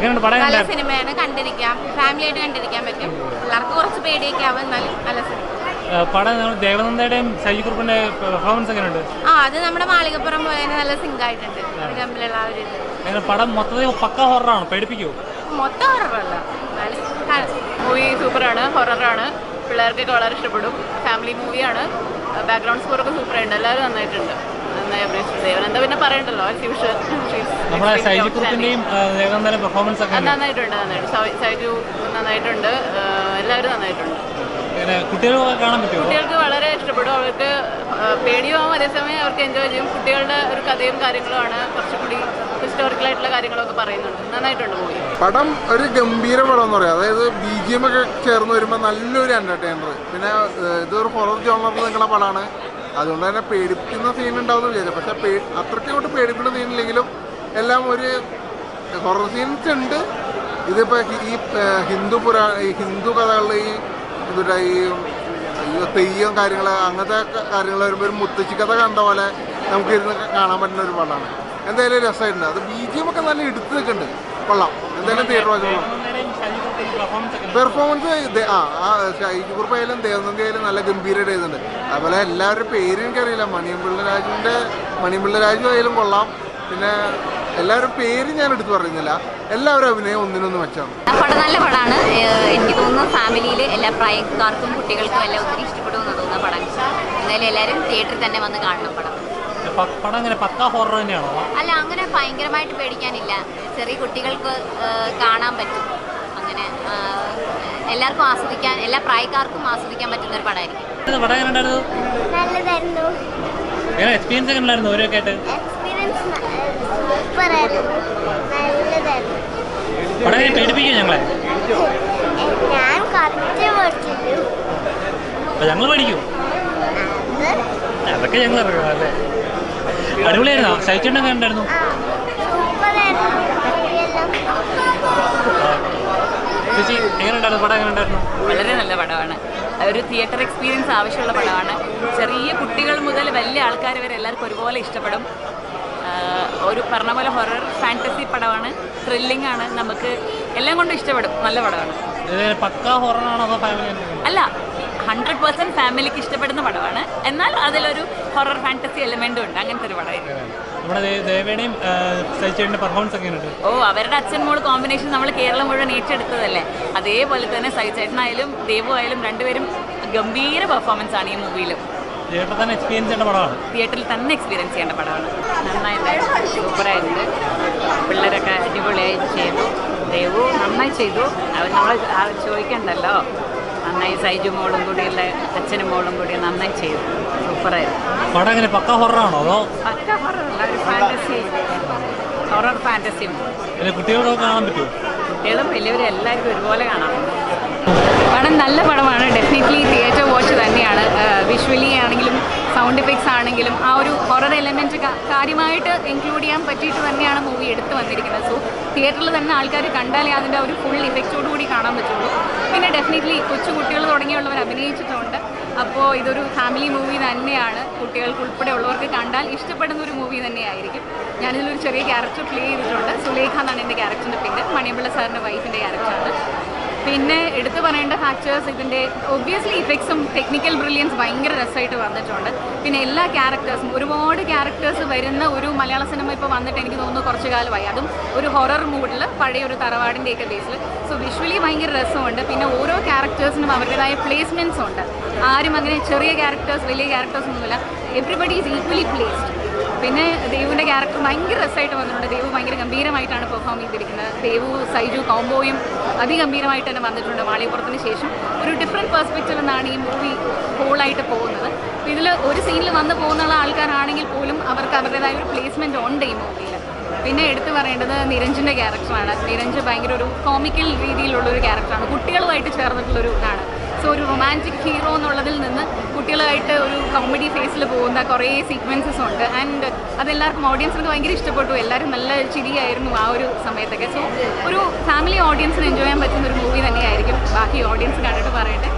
എങ്ങനെയുണ്ട്? പറയാൻ നല്ല സിനിമയാണ്. കണ്ടിരിക്കാം. ഫാമിലി ആയിട്ട് കണ്ടിരിക്കാൻ പറ്റും. പിള്ളേർക്ക് കുറച്ച് പേടിയൊക്കെ ആവും. എന്നാലും നല്ല സിനിമ. പടം ദേവനന്ദയുടെയും സജി കുറുപ്പിന്റെ പെർഫോമൻസ് എങ്ങനെയുണ്ട്? ആ അത് നമ്മുടെ മാളികപ്പുറം പോലെ തന്നെ നല്ല സിങ്ക് ആയിട്ടുണ്ട്. ഒരു തമ്മിലുള്ള ആ ഒരു ഇത്. പടം മൊത്തത്തിൽ പക്ക ഹൊറാണ് പേടിപ്പിക്കുമോ മൊത്തം ഹൊററല്ല മൂവി സൂപ്പറാണ് ഹൊററാണ് പിള്ളേർക്കൊക്കെ വളരെ ഇഷ്ടപ്പെടും. ഫാമിലി മൂവിയാണ് ബാക്ക്ഗ്രൗണ്ട് സ്കോറൊക്കെ സൂപ്പറായിട്ടുണ്ട് എല്ലാവരും നന്നായിട്ടുണ്ട്. നന്നായി അഭിനയിച്ചിട്ടുണ്ട് ദേവനന്ദ പിന്നെ പറയണ്ടല്ലോ? പെർഫോമൻസ് ഒക്കെ നന്നായിട്ടുണ്ട് നന്നായിട്ട് സൈജു നന്നായിട്ടുണ്ട്. എല്ലാവരും നന്നായിട്ടുണ്ട്. കുട്ടികൾക്ക് കാണാൻ പറ്റുമോ? കുട്ടികൾക്ക് വളരെ ഇഷ്ടപ്പെടും. അവർക്ക് പേടിയാവും. അതേസമയം അവർക്ക് എൻജോയ് ചെയ്യും. കുട്ടികളുടെ ഒരു കഥയും കാര്യങ്ങളുമാണ് കുറച്ചുകൂടി ഹിസ്റ്റോറിക്കലായിട്ടുള്ള കാര്യങ്ങളൊക്കെ പറയുന്നുണ്ട്. നന്നായിട്ടുണ്ട് മൂവി. പടം ഒരു ഗംഭീര പടം എന്ന് പറയാം. അതായത് ബി ജി എം ഒക്കെ ചേർന്ന് വരുമ്പോൾ നല്ലൊരു എന്റർടൈനർ പിന്നെ ഇതൊരു ഹൊറർ ജോണറിൽ നിൽക്കുന്ന പടമാണ് അതുകൊണ്ട് തന്നെ പേടിപ്പിക്കുന്ന സീൻ ഉണ്ടാവും വിചാരിച്ചു. പക്ഷെ പേ അത്രയ്ക്ക് അങ്ങോട്ട് പേടിപ്പിക്കുന്ന സീനില്ലെങ്കിലും എല്ലാം ഒരു ഹൊറർ സീൻസ് ഉണ്ട്. ഇതിപ്പോൾ ഈ ഹിന്ദു പുരാ ഈ ഹിന്ദു കഥകളിൽ ഈ എന്താ ഈ തെയ്യം കാര്യങ്ങൾ അങ്ങനത്തെ കാര്യങ്ങൾ വരുമ്പോൾ ഒരു മുത്തശ്ശി കഥ കണ്ട പോലെ നമുക്ക് ഇരുന്ന് കാണാൻ പറ്റുന്ന ഒരു പടമാണ് എന്തായാലും രസമായിട്ടുണ്ട്. അത് ബി ജി എം ഒക്കെ നല്ല എടുത്ത് നിൽക്കുന്നുണ്ട് കൊള്ളാം. എന്തായാലും തിയേറ്റർ വാച്ച് പെർഫോമൻസ് ആ ഷൈജുക്കുറിപ്പ് ആയാലും ദേവനന്ദി ആയാലും നല്ല ഗംഭീരമായിട്ട് ചെയ്യുന്നുണ്ട് അതുപോലെ എല്ലാവരുടെ പേര് എനിക്കറിയില്ല. മണിയമ്പിള്ള രാജുവിന്റെ മണിയമ്പിള്ള രാജു ആയാലും കൊള്ളാം. പിന്നെ എല്ലാവരും പേര് ഞാൻ എടുത്തു പറയുന്നില്ല എല്ലാവരും അഭിനയം ഒന്നിനൊന്ന് മെച്ചമാണ്. ആ പടം നല്ല പടമാണ്. എനിക്ക് തോന്നുന്നു ഫാമിലിയിൽ എല്ലാ പ്രായക്കാർക്കും കുട്ടികൾക്കും എല്ലാം ഒത്തിരി ഇഷ്ടപ്പെടുമെന്ന് തോന്നുന്ന പടം. എന്തായാലും എല്ലാവരും തിയേറ്ററിൽ തന്നെ വന്ന് കാണണം പടം. പടം എങ്ങനെ പക്ക ഹൊറർ തന്നെയാണോ? അല്ല അങ്ങനെ ഭയങ്കരമായിട്ട് പേടിക്കാനില്ല. ചെറിയ കുട്ടികൾക്ക് കാണാൻ പറ്റും. അങ്ങനെ എല്ലാവർക്കും ആസ്വദിക്കാൻ എല്ലാ പ്രായക്കാർക്കും ആസ്വദിക്കാൻ പറ്റുന്ന ഒരു പടമായിരിക്കും. പടം നല്ലതായിരുന്നു. എങ്ങനെ എക്സ്പീരിയൻസ് ഒക്കെ ഉണ്ടായിരുന്നു ഓരോക്കെ ആയിട്ട്? എക്സ്പീരിയൻസ് സൂപ്പറായിരുന്നു. നല്ലതായിരുന്നു. പടം എങ്ങനെ പേടിപ്പിക്കും ഞങ്ങളെ? ഞാൻ ഞങ്ങൾ പേടിക്കും അതൊക്കെ ഞങ്ങൾ അല്ലേ? അടിപൊളിയായിരുന്നോ? സഹിച്ചിട്ടൊക്കെ ഉണ്ടായിരുന്നു വളരെ നല്ല പടമാണ്. ഒരു തിയേറ്റർ എക്സ്പീരിയൻസ് ആവശ്യമുള്ള പടമാണ്. ചെറിയ കുട്ടികൾ മുതൽ വലിയ ആൾക്കാർ വരെ എല്ലാവർക്കും ഒരുപോലെ ഇഷ്ടപ്പെടും. ഒരു പറഞ്ഞ പോലെ ഹൊറർ ഫാന്റസി പടമാണ്. ത്രില്ലിംഗ് ആണ്. നമുക്ക് എല്ലാം കൊണ്ടും ഇഷ്ടപ്പെടും. നല്ല പടമാണ്. അല്ല ഹൺഡ്രഡ് പെർസെന്റ് ഫാമിലിക്ക് ഇഷ്ടപ്പെടുന്ന പടമാണ്. എന്നാൽ അതിലൊരു ഹൊറർ ഫാന്റസി എലമെന്റും ഉണ്ട്. അങ്ങനത്തെ ഒരു പടമായിരുന്നു ഓ അവരുടെ അച്ഛൻ മോൾ കോമ്പിനേഷൻ നമ്മൾ കേരളം മുഴുവൻ ഏറ്റെടുത്തതല്ലേ? അതേപോലെ തന്നെ സൈചേട്ടനായാലും ദേവു ആയാലും രണ്ടുപേരും ഗംഭീര പെർഫോമൻസ് ആണ് ഈ മൂവിയിലും തിയേറ്ററിൽ തന്നെ എക്സ്പീരിയൻസ് ചെയ്യേണ്ട പടമാണ്. തിയേറ്ററിൽ തന്നെ എക്സ്പീരിയൻസ് ചെയ്യേണ്ട പടമാണ്. നന്നായിട്ട് സൂപ്പറായിട്ടുണ്ട് പിള്ളേരൊക്കെ അടിപൊളിയായി ചെയ്തു ദേവു നന്നായി ചെയ്തു. അവർ നമ്മൾ ചോദിക്കണ്ടല്ലോ. നന്നായി സൈജു മോളും കൂടിയുള്ള അച്ഛനും മോളും കൂടി നന്നായി ചെയ്തു. സൂപ്പറായിരുന്നു. പടം എങ്ങനെ? പക്ക ഹൊറാണോ അതോ? പക്ക ഹൊറർ ഒരു ഫാന്റസി ഹൊറർ ഫാന്റസി കുട്ടികളൊക്കെ കാണാൻ പറ്റുമോ? കുട്ടികളും വലിയവരും എല്ലാവർക്കും ഒരുപോലെ കാണാം. പടം നല്ല പടമാണ്. ഡെഫിനറ്റ്ലി തിയേറ്റർ വാച്ച് തന്നെയാണ് വിഷ്വലി ആണെങ്കിലും സൗണ്ട് ഇഫക്ട്സ് ആണെങ്കിലും ആ ഒരു ഹൊറർ എലമെന്റ് കാര്യമായിട്ട് ഇൻക്ലൂഡ് ചെയ്യാൻ പറ്റിയിട്ട് തന്നെയാണ് മൂവി എടുത്തു വന്നിരിക്കുന്നത്. സോ തിയേറ്ററിൽ തന്നെ ആൾക്കാർ കണ്ടാലേ അതിന്റെ ഒരു ഫുൾ ഇഫക്റ്റോടു കൂടി കാണാൻ പറ്റുള്ളൂ. പിന്നെ ഡെഫിനറ്റ്ലി കൊച്ചു കുട്ടികൾ തുടങ്ങിയുള്ളവർ അഭിനയിച്ചിട്ടുണ്ട്. അപ്പോൾ ഇതൊരു ഫാമിലി മൂവി തന്നെയാണ്. കുട്ടികൾക്ക് ഉൾപ്പെടെ ഉള്ളവർക്ക് കണ്ടാൽ ഇഷ്ടപ്പെടുന്ന ഒരു മൂവി തന്നെയായിരിക്കും. ഞാനിതിലൊരു ചെറിയ ക്യാരക്ടർ പ്ലേ ചെയ്തിട്ടുണ്ട്. സുലേഖ എന്നാണ് എന്റെ ക്യാരക്ടറിന്റെ പേര്. മണിയമ്പിള്ള സാറിന്റെ വൈഫിന്റെ ക്യാരക്ടറാണ് പിന്നെ എടുത്തു പറയേണ്ട ഫാക്ടേഴ്സ് ഇതിന്റെ ഒബ്വിയസ്ലി ഇഫക്ട്സും ടെക്നിക്കൽ ബ്രില്യൻസ് ഭയങ്കര രസമായിട്ട് വന്നിട്ടുണ്ട്. പിന്നെ എല്ലാ ക്യാരക്ടേഴ്സും ഒരുപാട് ക്യാരക്ടേഴ്സ് വരുന്ന ഒരു മലയാള സിനിമ ഇപ്പോൾ വന്നിട്ട് എനിക്ക് തോന്നുന്നു കുറച്ച് കാലമായി. അതും ഒരു ഹൊറർ മൂഡിൽ പഴയ ഒരു തറവാടിന്റെയൊക്കെ ബേസിൽ സോ വിഷ്വലി ഭയങ്കര രസമുണ്ട്. പിന്നെ ഓരോ ക്യാരക്ടേഴ്സിനും അവരുടേതായ പ്ലേസ്മെന്റ്സ് ഉണ്ട്. ആരും അങ്ങനെ ചെറിയ ക്യാരക്ടേഴ്സ് വലിയ ക്യാരക്ടേഴ്സ് ഒന്നുമില്ല. എവറിബഡി ഈസ് ഈക്വലി പ്ലേസ്ഡ് പിന്നെ ദേവുവിന്റെ ക്യാരക്ടർ ഭയങ്കര രസമായിട്ട് വന്നിട്ടുണ്ട്. ദേവു ഭയങ്കര ഗംഭീരമായിട്ടാണ് പെർഫോം ചെയ്തിരിക്കുന്നത്. ദേവു സൈജു കോംബോയും അതിഗംഭീരമായിട്ട് തന്നെ വന്നിട്ടുണ്ട് മാളികപ്പുറത്തിന് ശേഷം. ഒരു ഡിഫറെന്റ് പെർസ്പെക്റ്റീവ് എന്നാണ് ഈ മൂവി ഹോളായിട്ട് പോകുന്നത്. ഇതിൽ ഒരു സീനിൽ വന്ന് പോകുന്ന ആൾക്കാരാണെങ്കിൽ പോലും അവർക്ക് അവരുടേതായ ഒരു പ്ലേസ്മെന്റ് ഉണ്ട് ഈ മൂവിയിൽ പിന്നെ എടുത്തു പറയേണ്ടത് നിരഞ്ജിന്റെ ക്യാരക്ടറാണ് നിരഞ്ജ് ഭയങ്കര ഒരു കോമിക്കൽ രീതിയിലുള്ള ഒരു ക്യാരക്ടറാണ് കുട്ടികളുമായിട്ട് ചേർന്നിട്ടുള്ളൊരു ഇതാണ് സോ ഒരു റൊമാന്റിക് ഹീറോ എന്നുള്ളതിൽ നിന്ന് കുട്ടികളായിട്ട് ഒരു കോമഡി ഫേസിൽ പോകുന്ന കുറേ സീക്വൻസസ് ഉണ്ട്. ആൻഡ് അതെല്ലാവർക്കും ഓഡിയൻസിന് ഭയങ്കര ഇഷ്ടപ്പെട്ടു. എല്ലാവരും നല്ല ചിരിയായിരുന്നു ആ ഒരു സമയത്തൊക്കെ. സോ ഒരു ഫാമിലി ഓഡിയൻസിന് എൻജോയ് ചെയ്യാൻ പറ്റുന്ന ഒരു മൂവി തന്നെയായിരിക്കും. ബാക്കി ഓഡിയൻസ് കണ്ടിട്ട് പറയട്ടെ.